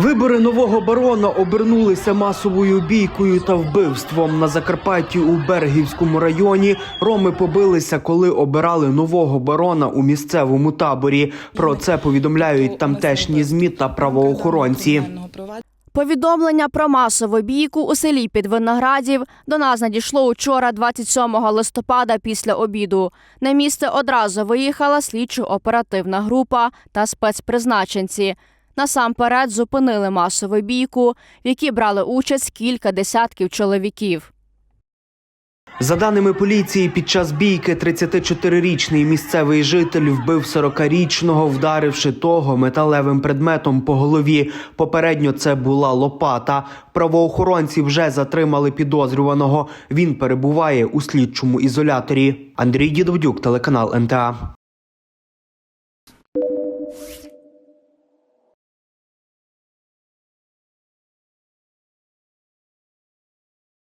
Вибори нового барона обернулися масовою бійкою та вбивством на Закарпатті у Бергівському районі. Роми побилися, коли обирали нового барона у місцевому таборі. Про це повідомляють тамтешні змі та правоохоронці. Повідомлення про масову бійку у селі Підвиноградів до нас надійшло учора, 27 листопада, після обіду. На місце одразу виїхала слідчо-оперативна група та спецпризначенці. Насамперед зупинили масову бійку, в якій брали участь кілька десятків чоловіків. За даними поліції, під час бійки 34-річний місцевий житель вбив 40-річного, вдаривши того металевим предметом по голові. Попередньо це була лопата. Правоохоронці вже затримали підозрюваного. Він перебуває у слідчому ізоляторі. Андрій Дідовдюк, телеканал НТА.